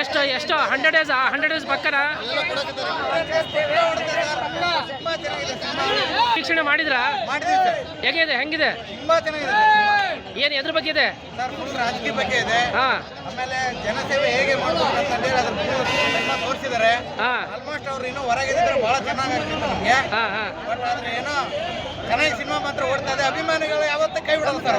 ಎಷ್ಟು ಎಷ್ಟು hundred days hundred days ಪಕ್ಕನ ಶಿಕ್ಷಣ ಮಾಡಿದ್ರ? ಹೆಂಗಿದೆ ಹೇಗಿದೆ? ಏನ್ ಎದ್ರ ಬಗ್ಗೆ ಇದೆ? ರಾಜಕೀಯ ಬಗ್ಗೆ ಇದೆ ಹಾ ಆಮೇಲೆ ಜನಸೇವೆ ಹೇಗೆ ತೋರಿಸಿದ್ದಾರೆ ಆಲ್ಮೋಸ್ಟ್ ಅವ್ರು ಇನ್ನೂ ಹೊರಗಿದ್ರೆ ಬಹಳ ಚೆನ್ನಾಗಿ ಏನೋ ಚೆನ್ನಾಗಿ ಸಿನಿಮಾ ಮಾತ್ರ ಓಡ್ತಾ ಇದೆ. ಅಭಿಮಾನಿಗಳು ಯಾವತ್ತೂ ಕೈ ಬಿಡಲ್ಲ ಸರ್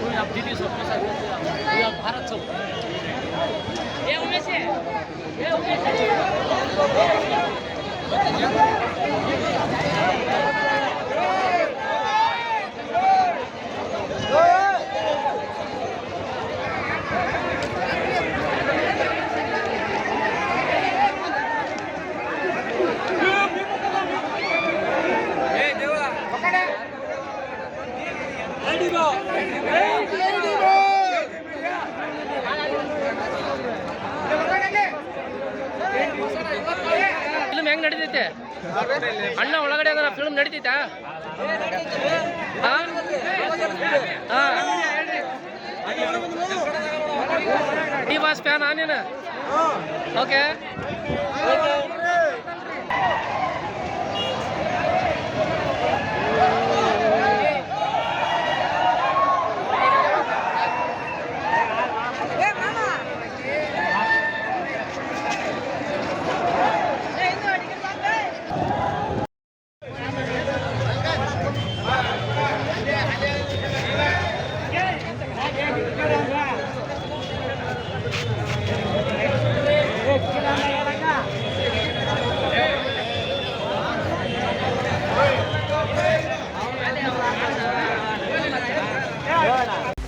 그냥 비비서 회사 그냥 팔았죠. 예, 오메 씨. 예, 오메 씨. ಹೆಂಗ್ ನಡೀತೈತೆ? ಅಣ್ಣ ಒಳಗಡೆ ಅದರ ಫಿಲ್ಮ್ ನಡೀತೈತಾ? ಡಿ ಬಾಸ್ ಫ್ಯಾನ್ ನೀನ್? ಓಕೆ.